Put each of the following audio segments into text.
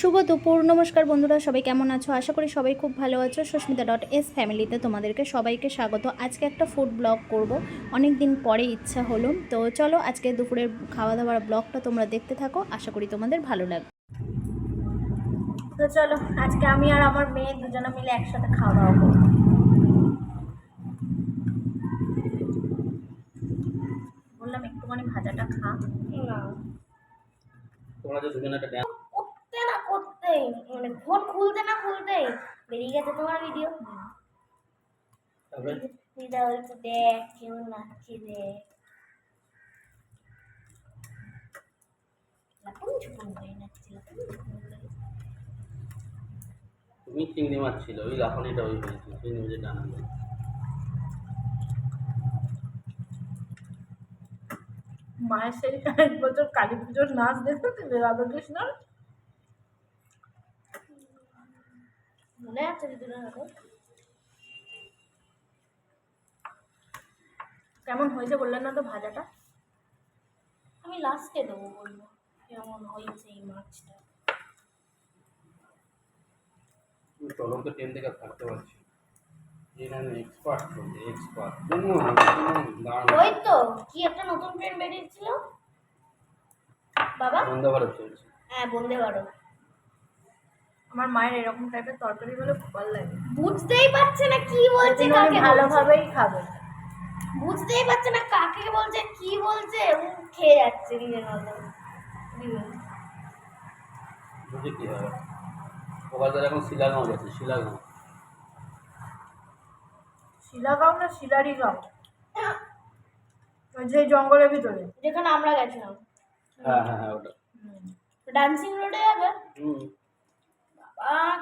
শুভ দুপুর, নমস্কার বন্ধুরা, সবাই কেমন আছো? আশা করি সবাই খুব ভালো আছো। সুস্মিতা ডট এস ফ্যামিলিতে তোমাদেরকে সবাইকে স্বাগত। আজকে একটা ফুড ব্লগ করব। অনেক দিন পরে ইচ্ছা হলো। তো চলো আজকে দুপুরের খাওয়া দাওয়ার ব্লগটা তোমরা দেখতে থাকো। আশা করি তোমাদের ভালো লাগবে। তো চলো, আজকে আমি আর আমার মেয়ে দুজনে মিলে একসাথে খাওয়া দাওয়া করব। বললাম, একটুখানি ভাজাটা খা। না তোমরা দুজনে একটা করতেই মানে ফোন খুলতে না খুলতেই বেরিয়ে গেছে তোমার ভিডিও দিদা বলছে দেখ কেউ নাচছে দেখ লাপুন ঝুপুন করে নাচছে লাপুন ঝুপুন করে তুমি চিংড়ি মাছ ছিল ওই লাফানিটা ওই হয়েছিল চিংড়ি মাছের ডানা মায়ের সেই এক বছর কালী পুজোর নাচ দেখেছিলে রাধাকৃষ্ণর? মনে আছে দিদুরা হাতে কেমন হয়েছে বললেন না তো ভাজাটা? আমি লাস্টে দেবো বলব কেমন হয়েছে এই মাছটা? আমি ট্রেন থেকে থাকতে পারছি এক্সপার্ট এক্সপার্ট ওই তো কি একটা নতুন ট্রেন বেরিয়েছিল? বাবা? বন্ধ ভারত চলছে। হ্যাঁ বন্দে ভারত আমার মায়ের এরকম টাইপের তরকারি হলে খুব ভালো লাগে। বুঝতেই পারছে না কি বলছে কাকে ভালোভাবেই খাব। বুঝতেই পারছে না কাকে বলছে কি বলছে? ও খেয়ে যাচ্ছে নিজের মতো। বুঝে কী হবে? ওখানে এখন শিলাগাঁও গেছে শিলাগাঁও। শিলাগাঁও না শিলারিগাঁও ওই যে জঙ্গলের ভিতরে। যেখানে আমরা গেছিলাম। হ্যাঁ হ্যাঁ হ্যাঁ ওটা। ডান্সিং রোডে যাবে? হুম।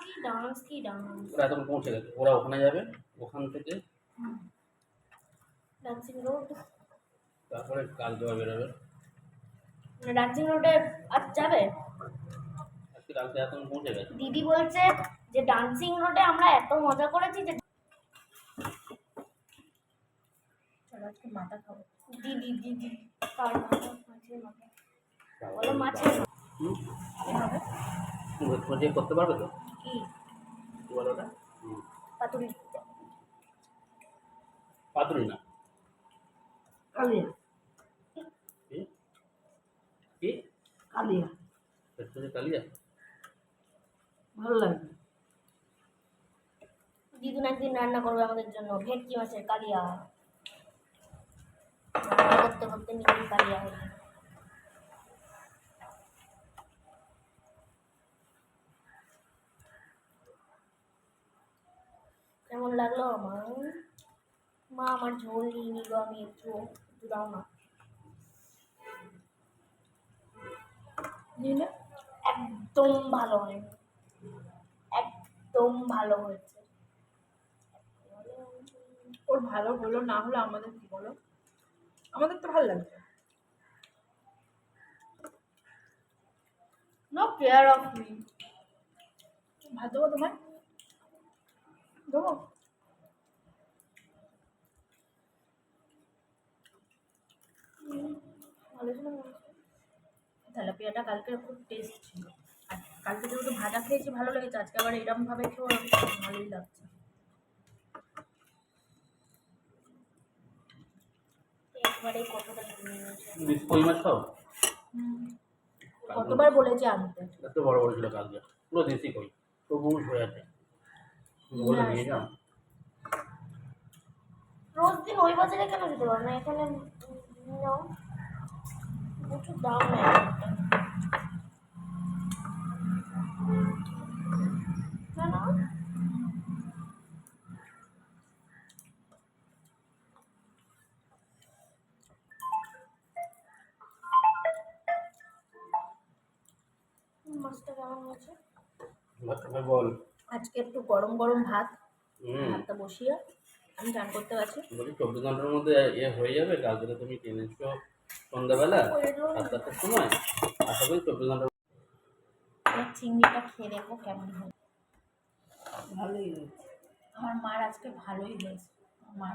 কি ডান্স কি ডান্স? ওরা এখন পৌঁছে গেছে। ওরা ওখানে যাবে ওখান থেকে ডান্সিং রোড তারপরে কাল দেওয়া বেরোবে। ডান্সিং রোডে আজ যাবে? আজকে রাত্রে এখন পৌঁছে গেছে। দিদি বলছে যে ডান্সিং রোডে আমরা এত মজা করেছি যে আজকে মাথা খাব। দিদি দিদি কার মাথা? মাছের মাথা। বলো মাছের মাথা। হুম করতে পারবে তো? কি? বলো হুম। পাতুরি। পাতুরি না। কালিয়া। কি? কালিয়া। ভালো লাগে দিদুন একদিন রান্না করবে আমাদের জন্য। ভেটকি মাছের কালিয়া। করতে করতে নিজেই কালিয়া হয়ে কেমন লাগল আমার? মা আমার ঝোল নিয়ে নিল, আমি একটু একটু দাও না একদম ভালো হয়নি একদম ভালো হয়েছে। ওর ভালো হলো না হলো আমাদের কি বলো? আমাদের তো ভালো লাগছে। নো কেয়ার অফ মি দেবো তোমায়? দেবো তেলাপিয়াটা কালকে খুব টেস্ট ছিল। আর কালকে যেহেতু ভাজা খেয়েছি ভালো লেগেছে। আজকে আবার এরকম ভাবে খেয়েও ভালোই লাগছে। একবারে কতটা নিয়ে নিয়েছে? বিশ কই মাছ খাও? কতবার বলেছি আনতে। এত বড় বড় ছিল কালকে। পুরো দেশি কই। সবুজ হয়ে আছে রোজ দিন ওই বাজারে কেন পারো না? এখানে নাও প্রচুর দাম নেয়। মাছটা কেমন হয়েছে? বল। আজকে একটু গরম গরম ভাত ভাতটা বসিয়ে আমি চান করতে পারছি। বলি চব্বিশ ঘণ্টার মধ্যে ইয়ে হয়ে যাবে কালকে তুমি এসো সন্ধ্যাবেলা সাতটার সময় আশা করি চব্বিশ ঘণ্টার মধ্যে চিংড়িটা খেয়ে দেখব কেমন হয়। ভালোই হয়েছে। আমার মার আজকে ভালোই হয়েছে। আমার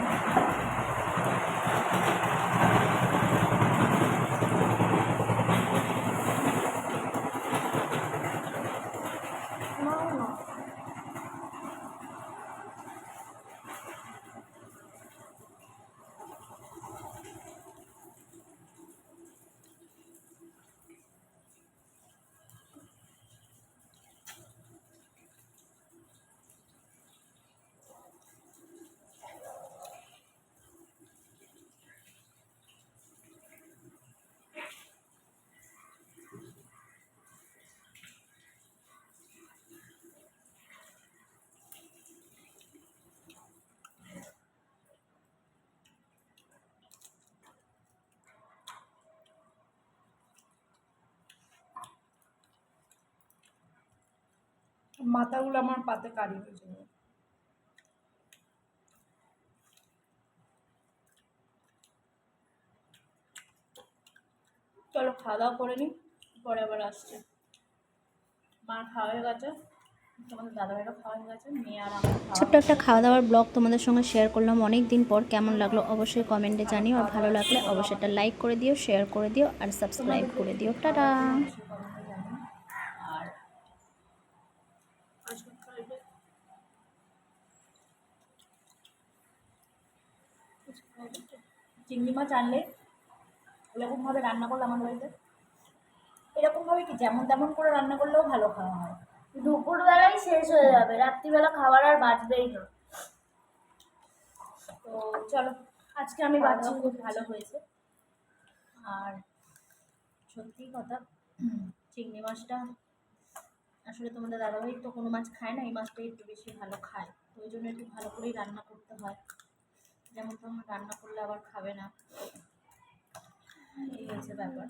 মাথাগুলো আমার পাতে কারি হয়েছে চলো খাওয়া দাওয়া করে নিই পরে আবার আসছে। মার খাওয়া হয়ে গেছে তোমাদের দাদাভাইরও খাওয়া হয়ে গেছে মেয়ে আর আমার ছোট্ট একটা খাওয়া দাওয়ার ব্লগ তোমাদের সঙ্গে শেয়ার করলাম অনেক দিন পর কেমন লাগল অবশ্যই কমেন্টে জানিও আর ভালো লাগলে অবশ্যই একটা লাইক করে দিও শেয়ার করে দিও আর সাবস্ক্রাইব করে দিও। টাটা অবশ্যই কমেন্টে জানিও। আর আজকে খাইবে চিংড়ি মাছ আনলে এরকমভাবে রান্না করলে আমার বাড়িতে? এরকমভাবে কি যেমন তেমন করে রান্না করলেও ভালো খাওয়া হয়? দুপুরবেলায় শেষ হয়ে যাবে রাত্রিবেলা খাবার আর বাঁচবেই না। তো চলো আজকে আমি খাওয়া বাঁচি দাওয়া খুব ভালো হয়েছে। আর সত্যি কথা চিংড়ি মাছটা আসলে তোমাদের দাদাভাই তো কোনো মাছ খায় না এই মাছটাই একটু বেশি ভালো খায়। তো ওই জন্য একটু ভালো করেই রান্না করতে হয়। যেমন তোমরা রান্না করলে আবার খাবে না। এই হচ্ছে ব্যাপার।